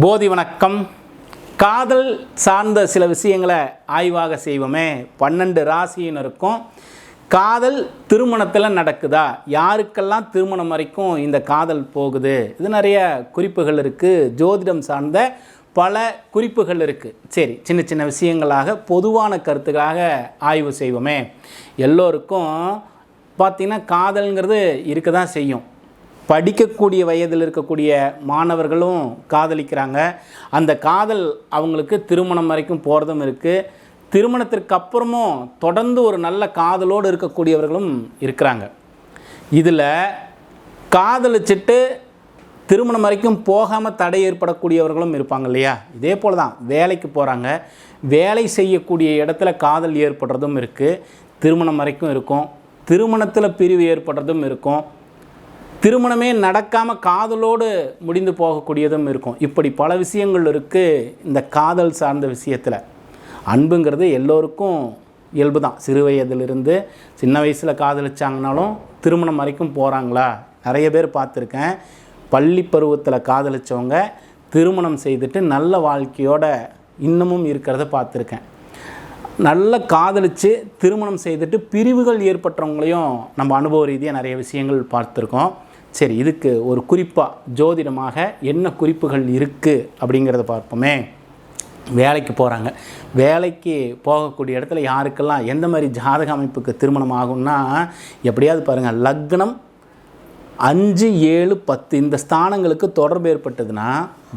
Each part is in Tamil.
போதி வணக்கம். காதல் சார்ந்த சில விஷயங்களை ஆய்வாக செய்வோமே. பன்னெண்டு ராசியினருக்கும் காதல் திருமணத்தில் நடக்குதா? யாருக்கெல்லாம் திருமணம் வரைக்கும் இந்த காதல் போகுது? இது நிறைய குறிப்புகள் இருக்குது ஜோதிடம் சார்ந்த பல குறிப்புகள் இருக்குது சரி சின்ன சின்ன விஷயங்களாக பொதுவான கருத்துக்காக ஆய்வு செய்வோமே. எல்லோருக்கும் பார்த்திங்கன்னா காதல்ங்கிறது இருக்க தான் செய்யும். படிக்கக்கூடிய வயதில் இருக்கக்கூடிய மாணவர்களும் காதலிக்கிறாங்க. அந்த காதல் அவங்களுக்கு திருமணம் வரைக்கும் போகிறதும் இருக்குது திருமணத்திற்கு அப்புறமும் தொடர்ந்து ஒரு நல்ல காதலோடு இருக்கக்கூடியவர்களும் இருக்கிறாங்க. இதில் காதலிச்சிட்டு திருமணம் வரைக்கும் போகாமல் தடை ஏற்படக்கூடியவர்களும் இருப்பாங்க இல்லையா? இதே போல் தான் வேலைக்கு போகிறாங்க வேலை செய்யக்கூடிய இடத்துல காதல் ஏற்படுறதும் இருக்குது திருமணம் வரைக்கும் இருக்கும். திருமணத்தில் பிரிவு ஏற்படுறதும் இருக்கும். திருமணமே நடக்காமல் காதலோடு முடிந்து போகக்கூடியதும் இருக்கும். இப்படி பல விஷயங்கள் இருக்குது இந்த காதல் சார்ந்த விஷயத்தில். அன்புங்கிறது எல்லோருக்கும் இயல்பு தான் சிறு வயதிலிருந்து சின்ன வயசில் காதலிச்சாங்கனாலும் திருமணம் வரைக்கும் போகிறாங்களா நிறைய பேர் பார்த்துருக்கேன். பள்ளி பருவத்தில் காதலிச்சவங்க திருமணம் செய்துட்டு நல்ல வாழ்க்கையோட இன்னமும் இருக்கிறத பார்த்துருக்கேன். நல்ல காதலித்து திருமணம் செய்துட்டு பிரிவுகள் ஏற்பட்டவங்களையும் நம்ம அனுபவ ரீதியாக நிறைய விஷயங்கள் பார்த்துருக்கோம். சரி இதுக்கு ஒரு குறிப்பாக ஜோதிடமாக என்ன குறிப்புகள் இருக்குது அப்படிங்கிறத பார்ப்போமே. வேலைக்கு போகிறாங்க வேலைக்கு போகக்கூடிய இடத்துல யாருக்கெல்லாம் எந்த மாதிரி ஜாதக அமைப்புக்கு திருமணம் ஆகும்னா எப்படியாவது பாருங்கள் லக்னம் அஞ்சு ஏழு பத்து இந்த ஸ்தானங்களுக்கு தொடர்பு ஏற்பட்டதுன்னா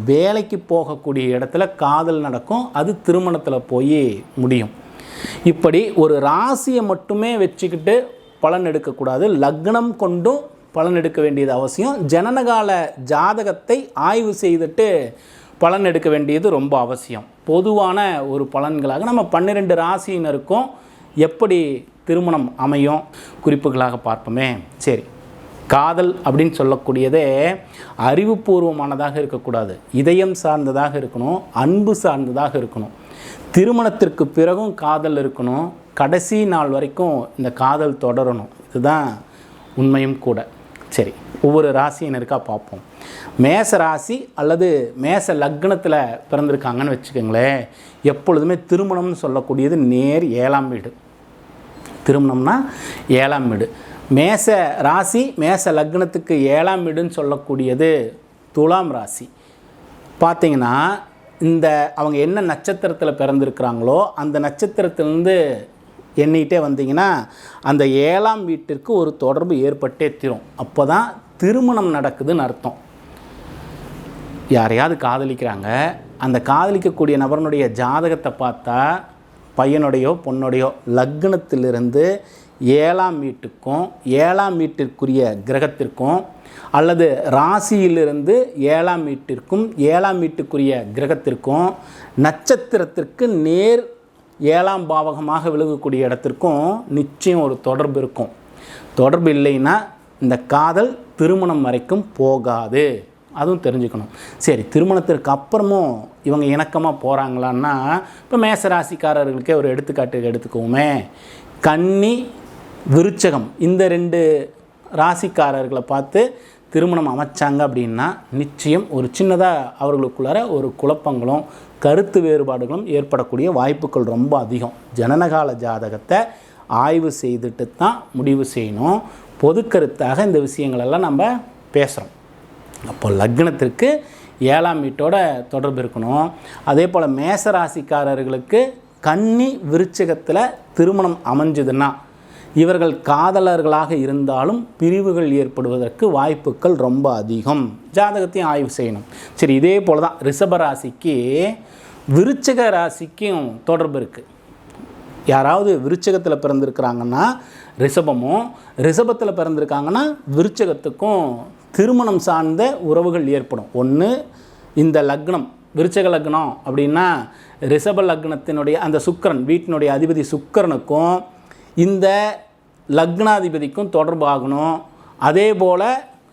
வேலைக்கு போகக்கூடிய இடத்துல காதல் நடக்கும் அது திருமணத்தில் போய் முடியும். இப்படி ஒரு ராசியை மட்டுமே வச்சுக்கிட்டு பலன் எடுக்கக்கூடாது. லக்னம் கொண்டும் பலன் எடுக்க வேண்டியது அவசியம். ஜனனகால ஜாதகத்தை ஆய்வு செய்துட்டு பலன் எடுக்க வேண்டியது ரொம்ப அவசியம். பொதுவான ஒரு பலன்களாக நம்ம பன்னிரெண்டு ராசியினருக்கும் எப்படி திருமணம் அமையும் குறிப்புகளாக பார்ப்போமே. சரி. காதல் அப்படின்னு சொல்லக்கூடியதே அறிவுபூர்வமானதாக இருக்கக்கூடாது. இதயம் சார்ந்ததாக இருக்கணும் அன்பு சார்ந்ததாக இருக்கணும். திருமணத்திற்கு பிறகும் காதல் இருக்கணும். கடைசி நாள் வரைக்கும் இந்த காதல் தொடரணும். இதுதான் உண்மையும் கூட. சரி ஒவ்வொரு ராசியினருக்காக பார்ப்போம். மேச ராசி அல்லது மேச லக்னத்தில் பிறந்திருக்காங்கன்னு வச்சுக்கோங்களேன். எப்பொழுதுமே திருமணம்னு சொல்லக்கூடியது நேர் ஏழாம் வீடு. திருமணம்னா ஏழாம் வீடு. மேச ராசி மேச லக்னத்துக்கு ஏழாம் வீடுன்னு சொல்லக்கூடியது துலாம் ராசி. பார்த்தீங்கன்னா இந்த அவங்க என்ன நட்சத்திரத்தில் பிறந்திருக்கிறாங்களோ அந்த நட்சத்திரத்திலேருந்து எண்ணிக்கிட்டே வந்தீங்கன்னா அந்த ஏழாம் வீட்டிற்கு ஒரு தொடர்பு ஏற்பட்டே தீரும். அப்போ தான் திருமணம் நடக்குதுன்னு அர்த்தம். யாரையாவது காதலிக்கிறாங்க அந்த காதலிக்கக்கூடிய நபரனுடைய ஜாதகத்தை பார்த்தா பையனுடையோ பொண்ணுடையோ லக்னத்திலிருந்து ஏழாம் வீட்டுக்கும் ஏழாம் வீட்டிற்குரிய கிரகத்திற்கும் அல்லது ராசியிலிருந்து ஏழாம் வீட்டிற்கும் ஏழாம் வீட்டுக்குரிய கிரகத்திற்கும் நட்சத்திரத்திற்கு நேர் ஏழாம் பாவகமாக விலகக்கூடிய இடத்திற்கும் நிச்சயம் ஒரு தொடர்பு இருக்கும். தொடர்பு இல்லைன்னா இந்த காதல் திருமணம் வரைக்கும் போகாது. அதுவும் தெரிஞ்சுக்கணும். சரி திருமணத்திற்கு அப்புறமும் இவங்க இணக்கமாக போகிறாங்களான்னா இப்போ மேசராசிக்காரர்களுக்கே ஒரு எடுத்துக்காட்டு எடுத்துக்கோமே கன்னி விருச்சகம். இந்த ரெண்டு ராசிக்காரர்களை பார்த்து திருமணம் அமைச்சாங்க அப்படின்னா நிச்சயம் ஒரு சின்னதாக அவர்களுக்குள்ளார ஒரு குழப்பங்களும் கருத்து வேறுபாடுகளும் ஏற்படக்கூடிய வாய்ப்புகள் ரொம்ப அதிகம். ஜனனகால ஜாதகத்தை ஆய்வு செய்துட்டு தான் முடிவு செய்யணும். பொது கருத்தாக இந்த விஷயங்களெல்லாம் நம்ம பேசுகிறோம் அப்போ லக்னத்திற்கு ஏழாம் வீட்டோட தொடர்பு இருக்கணும். அதே போல் மேசராசிக்காரர்களுக்கு கன்னி விருச்சகத்தில் திருமணம் அமைஞ்சதுன்னா இவர்கள் காதலர்களாக இருந்தாலும் பிரிவுகள் ஏற்படுவதற்கு வாய்ப்புகள் ரொம்ப அதிகம். ஜாதகத்தையும் ஆய்வு செய்யணும். சரி இதே போல் தான் ரிஷப ராசிக்கு விருச்சக ராசிக்கும் தொடர்பு இருக்குது யாராவது விருச்சகத்தில் பிறந்திருக்கிறாங்கன்னா ரிஷபமும் ரிஷபத்தில் பிறந்திருக்காங்கன்னா விருச்சகத்துக்கும் திருமணம் சார்ந்த உறவுகள் ஏற்படும். ஒன்று இந்த லக்னம் விருச்சக லக்னம் அப்படின்னா ரிஷப லக்னத்தினுடைய அந்த சுக்கரன் வீட்டினுடைய அதிபதி சுக்கரனுக்கும் இந்த லக்னாதிபதிக்கும் தொடர்பு ஆகணும் அதே போல்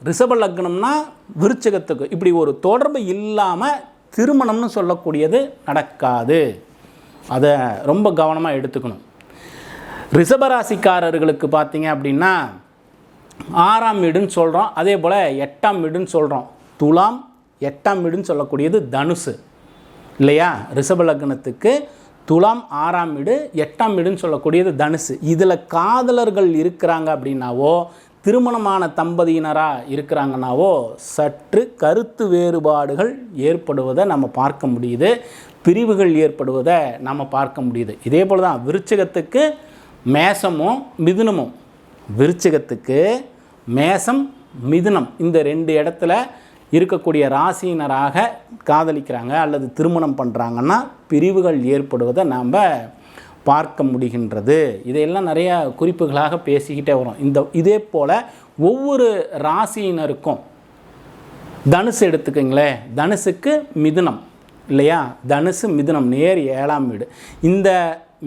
ரிஷப லக்னம்னா விருச்சகத்துக்கு. இப்படி ஒரு தொடர்பு இல்லாமல் திருமணம்னு சொல்லக்கூடியது நடக்காது. அதை ரொம்ப கவனமாக எடுத்துக்கணும். ரிஷபராசிக்காரர்களுக்கு பார்த்தீங்க அப்படின்னா ஆறாம் வீடுன்னு சொல்கிறோம் அதே போல் எட்டாம் வீடுன்னு சொல்கிறோம் துலாம் எட்டாம் வீடுன்னு சொல்லக்கூடியது தனுசு. இல்லையா? ரிஷப லக்னத்துக்கு துலாம் ஆறாம் வீடு எட்டாம் வீடுன்னு சொல்லக்கூடியது தனுசு. இதில் காதலர்கள் இருக்கிறாங்க அப்படின்னாவோ திருமணமான தம்பதியினராக இருக்கிறாங்கன்னாவோ சற்று கருத்து வேறுபாடுகள் ஏற்படுவதை நம்ம பார்க்க முடியுது. பிரிவுகள் ஏற்படுவதை நம்ம பார்க்க முடியுது. இதே போல் தான் விருச்சகத்துக்கு மேசமும் மிதுனமும் விருச்சகத்துக்கு மேசம் மிதுனம். இந்த ரெண்டு இடத்துல இருக்கக்கூடிய ராசியினராக காதலிக்கிறாங்க அல்லது திருமணம் பண்ணுறாங்கன்னா பிரிவுகள் ஏற்படுவதை நாம் பார்க்க முடிகின்றது. இதையெல்லாம் நிறைய குறிப்புகளாக பேசிக்கிட்டே வரும். இந்த இதே போல் ஒவ்வொரு ராசியினருக்கும் தனுசு எடுத்துக்கங்களேன். தனுசுக்கு மிதுனம் இல்லையா? தனுசு மிதுனம் நேர் ஏழாம் வீடு. இந்த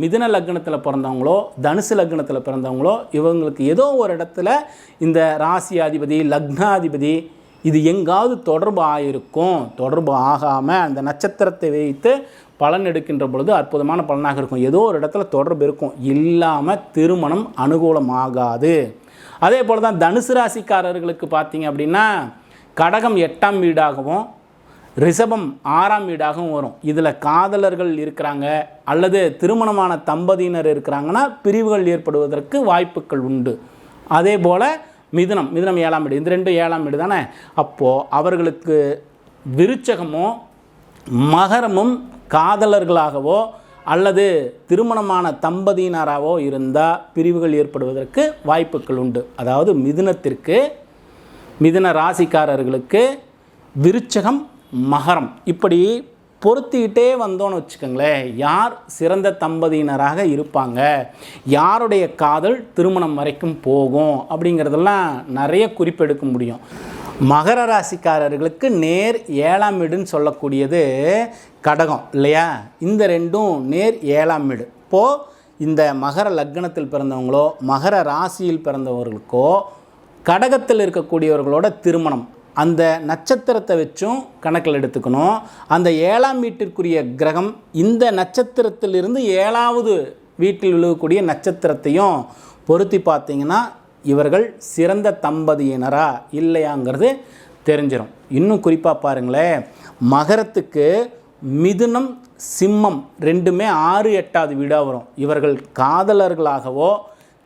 மிதுன லக்னத்தில் பிறந்தவங்களோ தனுசு லக்னத்தில் பிறந்தவங்களோ இவங்களுக்கு ஏதோ ஒரு இடத்துல இந்த ராசியாதிபதி லக்னாதிபதி இது எங்காவது தொடர்பு ஆகிருக்கும் தொடர்பு ஆகாமல் அந்த நட்சத்திரத்தை வைத்து பலன் எடுக்கின்ற பொழுது அற்புதமான பலனாக இருக்கும். ஏதோ ஒரு இடத்துல தொடர்பு இருக்கும். இல்லாமல் திருமணம் அனுகூலமாகாது. அதே போல் தான் தனுசு ராசிக்காரர்களுக்கு பார்த்தீங்க அப்படின்னா கடகம் எட்டாம் வீடாகவும் ரிஷபம் ஆறாம் வீடாகவும் வரும். இதில் காதலர்கள் இருக்கிறாங்க. அல்லது திருமணமான தம்பதியினர் இருக்கிறாங்கன்னா பிரிவுகள் ஏற்படுவதற்கு வாய்ப்புகள் உண்டு. அதே போல் மிதுனம் மிதுனம் ஏழாம் வீடு. இந்த ரெண்டும் ஏழாம் வீடு தானே? அப்போது அவர்களுக்கு விருச்சகமோ மகரமும் காதலர்களாகவோ அல்லது திருமணமான தம்பதியினராகவோ இருந்தால் பிரிவுகள் ஏற்படுவதற்கு வாய்ப்புகள் உண்டு. அதாவது மிதுனத்திற்கு மிதுன ராசிக்காரர்களுக்கு விருச்சகம் மகரம். இப்படி பொருத்திக்கிட்டே வந்தோன்னு வச்சுக்கோங்களேன் யார் சிறந்த தம்பதியினராக இருப்பாங்க? யாருடைய காதல் திருமணம் வரைக்கும் போகும்? அப்படிங்கிறதெல்லாம் நிறைய குறிப்பெடுக்க முடியும். மகர ராசிக்காரர்களுக்கு நேர் ஏழாம் வீடுன்னு சொல்லக்கூடியது கடகம் இல்லையா? இந்த ரெண்டும் நேர் ஏழாம் வீடு. இப்போது இந்த மகர லக்னத்தில் பிறந்தவங்களோ மகர ராசியில் பிறந்தவர்களுக்கோ கடகத்தில் இருக்கக்கூடியவர்களோட திருமணம். அந்த நட்சத்திரத்தை வச்சும் கணக்கில் எடுத்துக்கணும். அந்த ஏழாம் வீட்டிற்குரிய கிரகம் இந்த நட்சத்திரத்திலிருந்து ஏழாவது வீட்டில் விழுகக்கூடிய நட்சத்திரத்தையும் பொருத்தி பார்த்தீங்கன்னா இவர்கள் சிறந்த தம்பதியினரா இல்லையாங்கிறது தெரிஞ்சிடும் இன்னும் குறிப்பாக பாருங்களேன். மகரத்துக்கு மிதுனம் சிம்மம் ரெண்டுமே ஆறு எட்டாவது வீடாக வரும். இவர்கள் காதலர்களாகவோ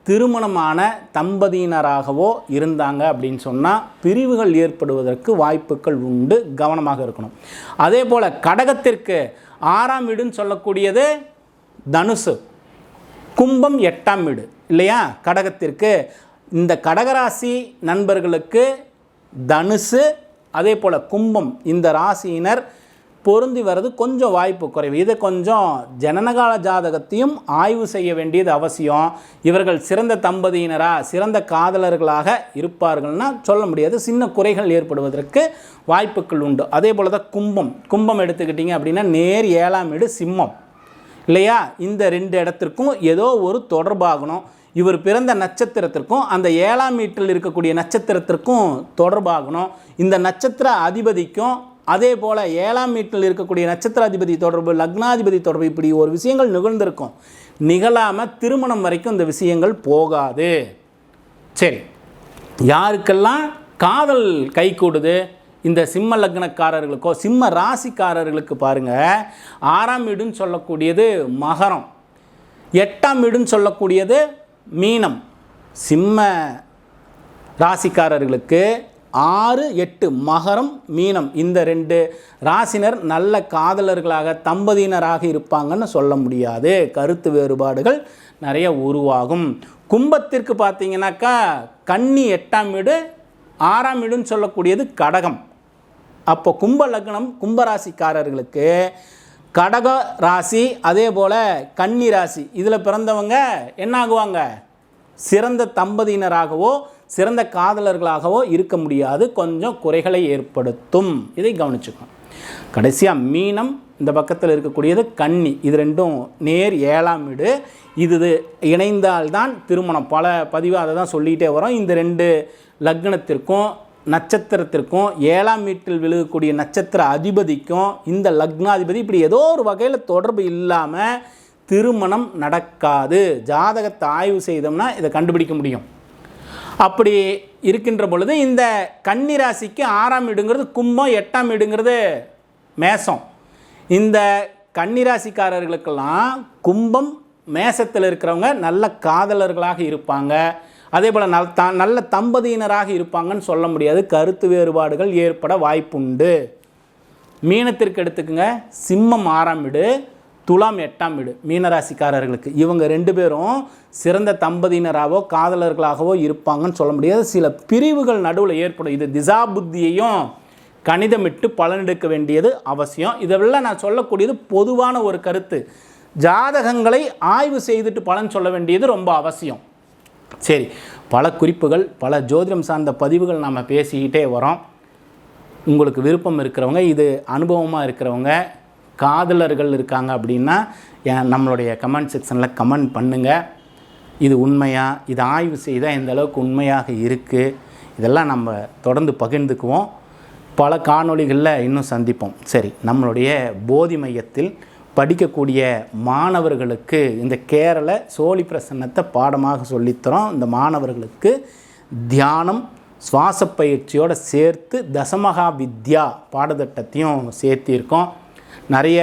திருமணமான தம்பதியினராகவோ இருந்தாங்க அப்படின்னு சொன்னால் பிரிவுகள் ஏற்படுவதற்கு வாய்ப்புகள் உண்டு கவனமாக இருக்கணும். அதே போல் கடகத்திற்கு ஆறாம் வீடுன்னு சொல்லக்கூடியது தனுசு. கும்பம் எட்டாம் வீடு இல்லையா? கடகத்திற்கு இந்த கடகராசி நண்பர்களுக்கு தனுசு அதே போல் கும்பம் இந்த ராசியினர் பொருந்தி வர்றது கொஞ்சம் வாய்ப்பு குறைவு. இதை கொஞ்சம் ஜனனகால ஜாதகத்தையும் ஆய்வு செய்ய வேண்டியது அவசியம். இவர்கள் சிறந்த தம்பதியினராக சிறந்த காதலர்களாக இருப்பார்கள்னா சொல்ல முடியாது. சின்ன குறைகள் ஏற்படுவதற்கு வாய்ப்புகள் உண்டு. அதே போல் தான் கும்பம். கும்பம் எடுத்துக்கிட்டிங்க அப்படின்னா நேர் ஏழாம் வீடு சிம்மம். இல்லையா? இந்த ரெண்டு இடத்திற்கும் ஏதோ ஒரு தொடர்பாகணும். இவர் பிறந்த நட்சத்திரத்திற்கும் அந்த ஏழாம் வீட்டில் இருக்கக்கூடிய நட்சத்திரத்திற்கும் தொடர்பாகணும். இந்த நட்சத்திர அதிபதிக்கும் அதே போல் ஏழாம் வீட்டில் இருக்கக்கூடிய நட்சத்திராதிபதி தொடர்பு லக்னாதிபதி தொடர்பு இப்படி ஒரு விஷயங்கள் நிகழ்ந்திருக்கும். நிகழாமல் திருமணம் வரைக்கும் இந்த விஷயங்கள் போகாது. சரி. யாருக்கெல்லாம் காதல் கை கூடுது? இந்த சிம்ம லக்னக்காரர்களுக்கோ சிம்ம ராசிக்காரர்களுக்கு பாருங்கள் ஆறாம் வீடுன்னு சொல்லக்கூடியது மகரம். எட்டாம் வீடுன்னு சொல்லக்கூடியது மீனம். சிம்ம ராசிக்காரர்களுக்கு ஆறு எட்டு மகரம் மீனம். இந்த ரெண்டு ராசினர் நல்ல காதலர்களாக தம்பதியினராக இருப்பாங்கன்னு சொல்ல முடியாது. கருத்து வேறுபாடுகள் நிறைய உருவாகும். கும்பத்திற்கு பார்த்தீங்கன்னாக்கா கன்னி எட்டாம் வீடு ஆறாம் வீடுன்னு சொல்லக்கூடியது கடகம். அப்போ கும்ப லக்னம் கும்பராசிக்காரர்களுக்கு கடக ராசி அதே போல் கன்னி ராசி. இதில் பிறந்தவங்க என்ன ஆகுவாங்க சிறந்த தம்பதியினராகவோ சிறந்த காதலர்களாகவோ இருக்க முடியாது. கொஞ்சம் குறைகளை ஏற்படுத்தும். இதை கவனிச்சுக்கணும். கடைசியாக மீனம் இந்த பக்கத்தில் இருக்கக்கூடியது கன்னி. இது ரெண்டும் நேர் ஏழாம் வீடு. இது இணைந்தால்தான் திருமணம். பல பதிவாக அதை தான் சொல்லிகிட்டே வரோம். இந்த ரெண்டு லக்னத்திற்கும் நட்சத்திரத்திற்கும் ஏழாம் வீட்டில் விழுகக்கூடிய நட்சத்திர அதிபதிக்கும் இந்த லக்னாதிபதி இப்படி ஏதோ ஒரு வகையில் தொடர்பு இல்லாமல் திருமணம் நடக்காது. ஜாதகத்தை ஆய்வு செய்தோம்னா இதை கண்டுபிடிக்க முடியும். அப்படி இருக்கின்ற பொழுது இந்த கன்னிராசிக்கு ஆறாம் வீடுங்கிறது கும்பம் எட்டாம் வீடுங்கிறது மேசம். இந்த கன்னிராசிக்காரர்களுக்கெல்லாம் கும்பம் மேசத்தில் இருக்கிறவங்க நல்ல காதலர்களாக இருப்பாங்க. அதே போல் நல் த நல்ல தம்பதியினராக இருப்பாங்கன்னு சொல்ல முடியாது. கருத்து வேறுபாடுகள் ஏற்பட வாய்ப்புண்டு. மீனத்திற்கு எடுத்துக்கோங்க. சிம்மம் ஆறாம் வீடு. துலாம் எட்டாம் வீடு மீனராசிக்காரர்களுக்கு. இவங்க ரெண்டு பேரும் சிறந்த தம்பதியினராகவோ காதலர்களாகவோ இருப்பாங்கன்னு சொல்ல முடியாது. சில பிரிவுகள் நடுவில் ஏற்படும். இது திசா புத்தியையும் கணிதமிட்டு பலனெடுக்க வேண்டியது அவசியம். இதெல்லாம் நான் சொல்லக்கூடியது பொதுவான ஒரு கருத்து. ஜாதகங்களை ஆய்வு செய்துட்டு பலன் சொல்ல வேண்டியது ரொம்ப அவசியம். சரி பல குறிப்புகள் பல ஜோதிடம் சார்ந்த பதிவுகள் நாம் பேசிக்கிட்டே வரோம். உங்களுக்கு விருப்பம் இருக்கிறவங்க இது அனுபவமாக இருக்கிறவங்க காதலர்கள் இருக்காங்க அப்படின்னா என் நம்மளுடைய கமெண்ட் செக்ஷனில் கமெண்ட் பண்ணுங்கள் இது உண்மையாக இது ஆய்வு செய்தால் எந்த அளவுக்கு உண்மையாக இருக்குது இதெல்லாம் நம்ம தொடர்ந்து பகிர்ந்துக்குவோம். பல காணொளிகளில் இன்னும் சந்திப்போம். சரி நம்மளுடைய போதி மையத்தில் படிக்கக்கூடிய மாணவர்களுக்கு இந்த கேரள சோழி பிரசன்னத்தை பாடமாக சொல்லித்தரோம். இந்த மாணவர்களுக்கு தியானம் சுவாச பயிற்சியோடு சேர்த்து தசமகா வித்யா பாடத்திட்டத்தையும் சேர்த்திருக்கோம். நிறைய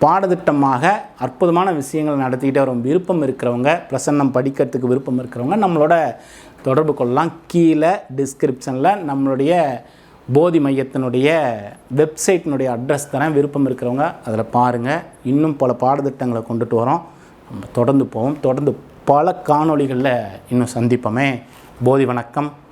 பாடத்திட்டமாக அற்புதமான விஷயங்கள் நடத்திக்கிட்டே வரும். விருப்பம் இருக்கிறவங்க பிரசன்னம் படிக்கிறதுக்கு விருப்பம் இருக்கிறவங்க நம்மளோட தொடர்பு கொள்ளலாம். கீழே டிஸ்கிரிப்ஷனில் நம்மளுடைய போதி மையத்தினுடைய வெப்சைட்டினுடைய அட்ரஸ் தரேன் விருப்பம் இருக்கிறவங்க அதில் பாருங்கள் இன்னும் பல பாடத்திட்டங்களை கொண்டுட்டு வரோம். நம்ம தொடர்ந்து போவோம். தொடர்ந்து பல காணொளிகளில் இன்னும் சந்திப்போமே. போதி வணக்கம்.